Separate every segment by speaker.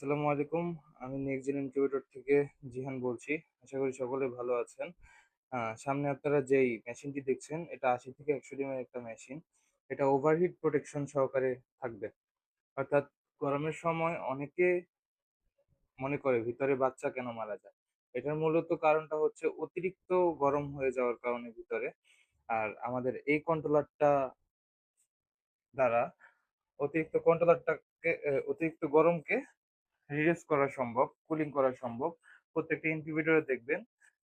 Speaker 1: আসসালামু আলাইকুম। আমি নেক্সট ইনকিউবেটর থেকে জিহান বলছি। আশা করি সকলে ভালো আছেন। সামনে আপনারা যেই মেশিনটি দেখছেন, এটা ৮০ থেকে ১০০ ডিমের একটা মেশিন। এটা ওভারহিট প্রোটেকশন সহকারে থাকবে। অর্থাৎ গরমের সময় অনেকে মনে করে ভিতরে বাচ্চা কেন মারা যায়? এটার মূলত কারণটা হচ্ছে অতিরিক্ত গরম হয়ে যাওয়ার কারণে ভিতরে। আর আমাদের এই কন্ট্রোলারটা দ্বারা অতিরিক্ত কন্ট্রোলারটাকে অতিরিক্ত গরমকে রিডিউস করা সম্ভব, কুলিং করা সম্ভব। প্রত্যেকটা ইনকিউবেটরে দেখবেন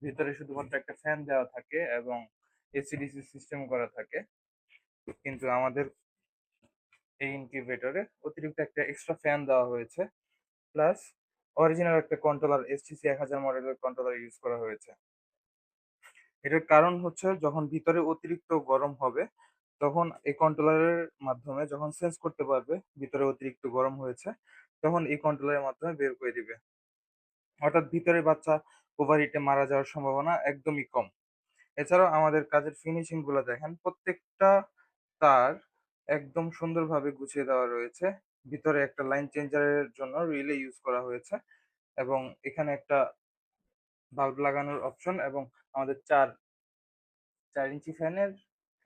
Speaker 1: ভিতরে শুধুমাত্র একটা ফ্যান দেওয়া থাকে এবং এসি-ডিসি সিস্টেম করা থাকে। কিন্তু আমাদের এই ইনকিউবেটরে অতিরিক্ত একটা এক্সট্রা ফ্যান দেওয়া হয়েছে। প্লাস অরিজিনাল একটা কন্ট্রোলার এসটিসি ১০০০ মডেলের কন্ট্রোলার ইউজ করা হয়েছে। এটার কারণ হচ্ছে যখন ভিতরে অতিরিক্ত গরম হবে, তখন এই কন্ট্রোলারের মাধ্যমে যখন সেন্স করতে পারবে ভিতরে অতিরিক্ত গরম হয়েছে, তখন এই কন্ট্রোলারের মাধ্যমে বের করে দিবে। অর্থাৎ ভিতরে বাচ্চা ওভারহিটে মারা যাওয়ার সম্ভাবনা একদমই কম। এছাড়াও আমাদের কাজের ফিনিশিংগুলো দেখেন প্রত্যেকটা তার একদম সুন্দরভাবে গুছিয়ে দেওয়া রয়েছে। ভিতরে একটা লাইন চেঞ্জারের জন্য রিলে ইউজ করা হয়েছে এবং এখানে একটা বাল্ব লাগানোর অপশন এবং আমাদের ৪ ৪ ইঞ্চি ফ্যানের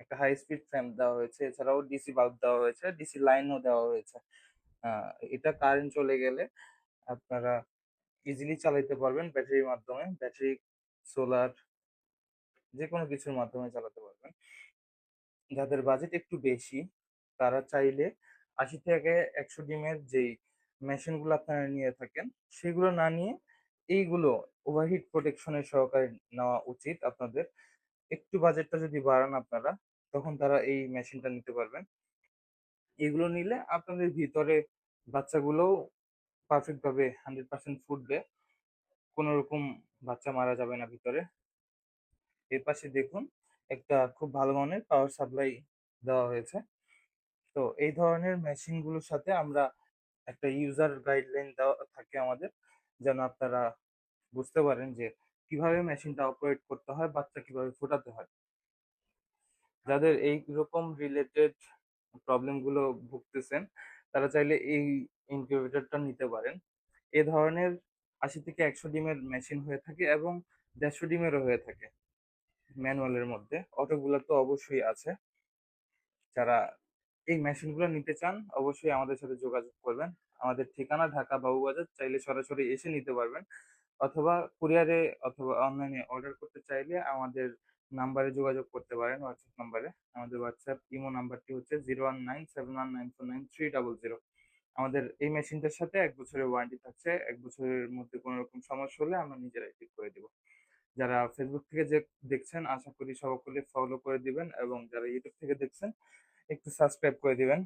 Speaker 1: একটা হাই স্পিড ফ্যান দেওয়া হয়েছে। এছাড়াও ডিসি বাল্ব দেওয়া হয়েছে, ডিসি লাইনও দেওয়া হয়েছে। এটা কারেন্ট চলে গেলে আপনারা ইজিলি চালাইতে পারবেন ব্যাটারির মাধ্যমে। ব্যাটারি, সোলার যে কোনো কিছুর মাধ্যমে চালাতে পারবেন। যাদের বাজেট একটু বেশি তারা চাইলে ৮০ থেকে ১০০ ডিমের যেই মেশিনগুলো আপনারা নিয়ে থাকেন সেগুলো না নিয়ে এইগুলো ওভারহিট প্রোটেকশনের সহকারে নেওয়া উচিত আপনাদের। একটু বাজেটটা যদি বাড়ান আপনারা তখন তারা এই মেশিনটা নিতে পারবেন। এগুলো নিলে আপনাদের ভিতরে বাচ্চাগুলোও পারফেক্ট ভাবে 100% ফুটবে। কোনরকম বাচ্চা মারা যাবে না ভিতরে। এর পাশে দেখুন একটা খুব ভালো মানের পাওয়ার সাপ্লাই দেওয়া হয়েছে। তো এই ধরনের মেশিনগুলোর সাথে আমরা একটা ইউজার গাইডলাইন দেওয়া থাকে আমাদের। যেন আপনারা বুঝতে পারেন যে কীভাবে মেশিনটা অপারেট করতে হয়, বাচ্চা কীভাবে ফোটাতে হয়। যাদের এইরকম রিলেটেড প্রবলেমগুলো ভুগতেছেন, তারা চাইলে এই ইনকিউবেটরটা নিতে পারেন। এ ধরনের ৮০ থেকে ১০০ ডিমের মেশিন হয়ে থাকে এবং ১৫০ ডিমেরও হয়ে থাকে। ম্যানুয়ালের মধ্যে। অটোগুলো তো অবশ্যই আছে। যারা এই মেশিনগুলো নিতে চান, অবশ্যই আমাদের সাথে যোগাযোগ করবেন। আমাদের ঠিকানা ঢাকা বাবুবাজার। চাইলে সরাসরি এসে নিতে পারবেন। অথবা কুরিয়ারে অথবা অনলাইনে অর্ডার করতে চাইলে আমাদের নাম্বারে যোগাযোগ করতে পারেন হোয়াটসঅ্যাপ নাম্বারে। আমাদের হোয়াটসঅ্যাপ ইমো নাম্বারটি হচ্ছে 01971949300 আমাদের এই মেশিনটার সাথে এক বছরের ওয়ারেন্টি থাকছে। এক বছরের মধ্যে কোন রকম সমস্যা হলে আমরা নিজেরাই ঠিক করে দিব। যারা ফেসবুক থেকে যে দেখছেন, আশা করি সকলে ফলো করে দিবেন এবং যারা ইউটিউব থেকে দেখছেন, একটু সাবস্ক্রাইব করে দিবেন।